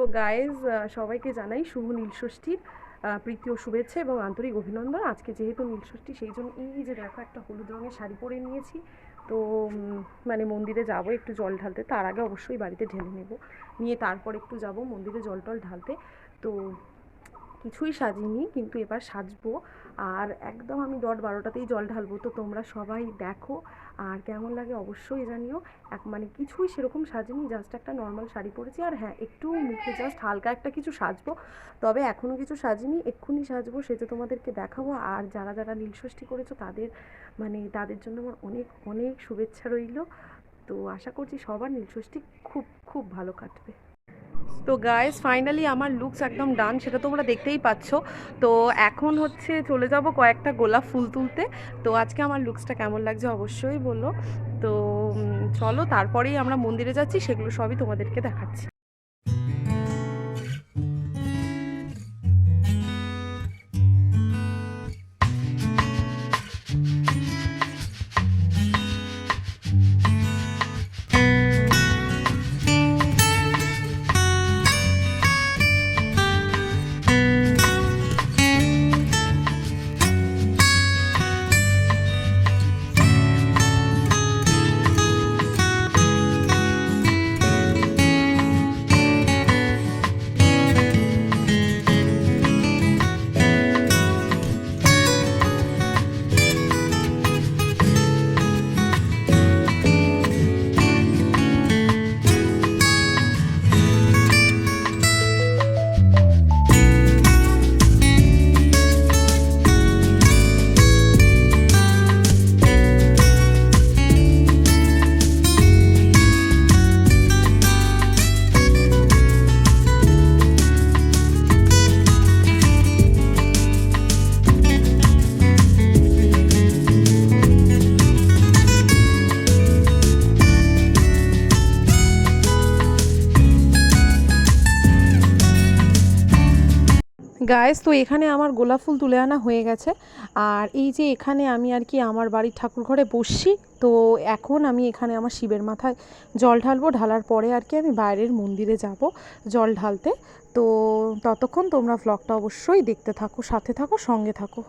তো গাইজ সবাইকে জানাই শুভ নীলষষ্ঠীর প্রীতি ও শুভেচ্ছা এবং আন্তরিক অভিনন্দন। আজকে যেহেতু নীলষষ্ঠী সেই জন্য এই যে দেখো একটা হলুদ রঙের শাড়ি পরে নিয়েছি। তো মানে মন্দিরে যাব একটু জল ঢালতে, তার আগে অবশ্যই বাড়িতে ঢেলে নেব। নিয়ে তারপর একটু যাব মন্দিরে জল টল ঢালতে। তো কিছুই সাজিনি, কিন্তু এবার সাজবো। আর একদম আমি দশ বারোটাতেই জল ঢালবো, তো তোমরা সবাই দেখো। আর কেমন লাগে অবশ্যই জানিও। এক মানে কিছুই সেরকম সাজিনি জাস্ট একটা নর্মাল শাড়ি পরেছি। আর হ্যাঁ একটু মুখে জাস্ট হালকা একটা কিছু সাজবো। তবে এখনও কিছু সাজিনি, এক্ষুনি সাজবো সেটা তোমাদেরকে দেখাবো। আর যারা যারা নীলষষ্ঠী করেছ, তাদের মানে তাদের জন্য আমার অনেক অনেক শুভেচ্ছা রইল। তো আশা করছি সবার নীলষষ্ঠী খুব খুব ভালো কাটবে। তো গায়েস ফাইনালি আমার লুকস একদম ডান সেটা তোমরা দেখতেই পাচ্ছ। তো এখন হচ্ছে চলে যাব কয়েকটা গোলাপ ফুল তুলতে। তো আজকে আমার লুকসটা কেমন লাগছে অবশ্যই বলো। তো চলো, তারপরেই আমরা মন্দিরে যাচ্ছি, সেগুলো সবই তোমাদেরকে দেখাচ্ছি। গায়েস তো এখানে আমার গোলাপ ফুল তুলে আনা হয়ে গেছে। আর এই যে এখানে আমি আর কি আমার বাড়ির ঠাকুর ঘরে বসছি, তো এখন আমি এখানে আমার শিবের মাথায় জল ঢালবো। ঢালার পরে আর কি আমি বাইরের মন্দিরে যাব জল ঢালতে। তো ততক্ষণ তোমরা ভ্লগটা অবশ্যই দেখতে থাকো, সাথে থাকো, সঙ্গে থাকো।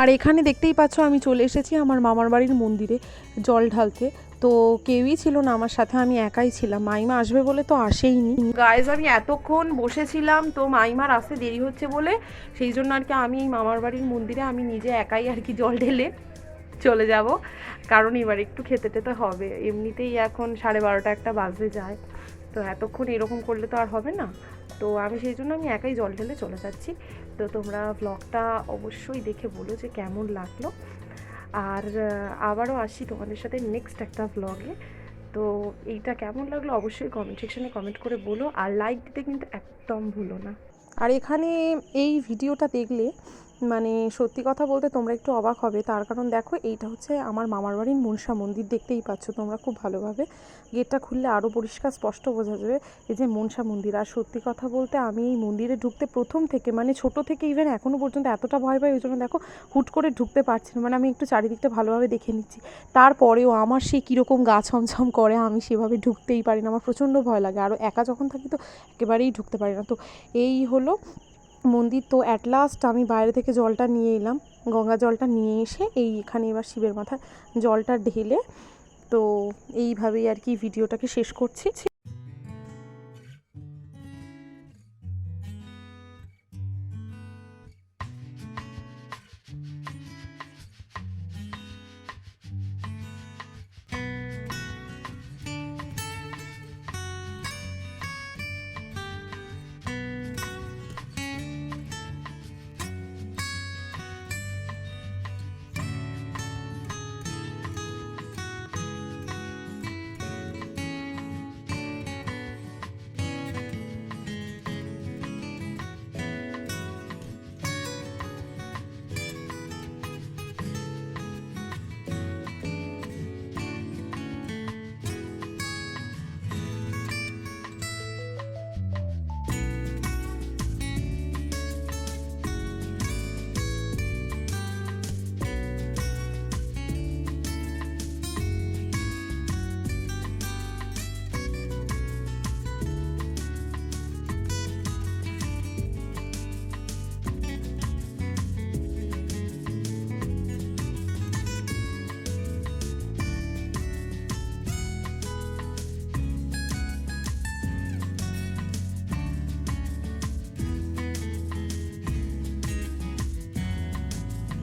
আর এখানে দেখতেই পাচ্ছ আমি চলে এসেছি আমার মামার বাড়ির মন্দিরে জল ঢালতে। তো কেউই ছিল না, আমার সাথে আমি একাই ছিলাম। মাইমা আসবে বলে তো আসেইনি। গাইজ আমি এতক্ষণ বসেছিলাম, তো মাইমার আসতে দেরি হচ্ছে বলে সেই জন্য আর কি আমি এই মামার বাড়ির মন্দিরে আমি নিজে একাই আর কি জল ঢেলে চলে যাব। কারণ এবার একটু খেতে টেতে হবে। এমনিতেই এখন সাড়ে বারোটা একটা বাজতে যায়। তো এতক্ষণ এরকম করলে তো আর হবে না। তো আমি সেই জন্য আমি একাই জল ঢেলে চলে যাচ্ছি। তো তোমরা ব্লগটা অবশ্যই দেখে বলো যে কেমন লাগল। আর আবারও আসি তোমাদের সাথে নেক্সট একটা ব্লগে তো এইটা কেমন লাগল অবশ্যই কমেন্ট সেকশনে কমেন্ট করে বলো। আর লাইক দিতে কিন্তু একদম ভুলো না। আর এখানে এই ভিডিওটা দেখলে মানে সত্যি কথা বলতে তোমরা একটু অবাক হবে। তার কারণ দেখো, এইটা হচ্ছে আমার মামার বাড়ির মনসা মন্দির, দেখতেই পাচ্ছ তোমরা খুব ভালোভাবে। গেটটা খুললে আরও পরিষ্কার স্পষ্ট বোঝা যাবে এই যে মনসা মন্দির। আর সত্যি কথা বলতে আমি এই মন্দিরে ঢুকতে প্রথম থেকে মানে ছোট থেকে ইভেন এখনও পর্যন্ত এতটা ভয় পাই, ওই জন্য দেখো হুট করে ঢুকতে পারছি না। মানে আমি একটু চারিদিকটা ভালোভাবে দেখে নিচ্ছি। তারপরেও আমার সে কীরকম গা ছমছম করে, আমি সেভাবে ঢুকতেই পারি না। আমার প্রচণ্ড ভয় লাগে। আরও একা যখন থাকি তো একেবারেই ঢুকতে পারি না। তো এই হলো মন্দির, তো অ্যাট লাস্ট আমি বাইরে থেকে জলটা নিয়ে এলাম। গঙ্গা জলটা নিয়ে এসে এই এখানে এবার শিবের মাথা জলটা ঢেলে, তো এইভাবেই আর কি ভিডিওটাকে শেষ করছি।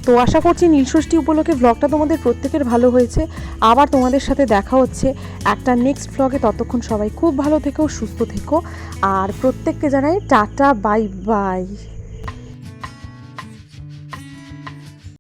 তো আশা করছি নীলষষ্ঠী উপলক্ষে ব্লগটা তোমাদের প্রত্যেকের ভালো হয়েছে। আবার তোমাদের সাথে দেখা হচ্ছে একটা নেক্সট ব্লগে ততক্ষণ সবাই খুব ভালো থেকো, সুস্থ থেকো। আর প্রত্যেককে জানাই টাটা বাই বাই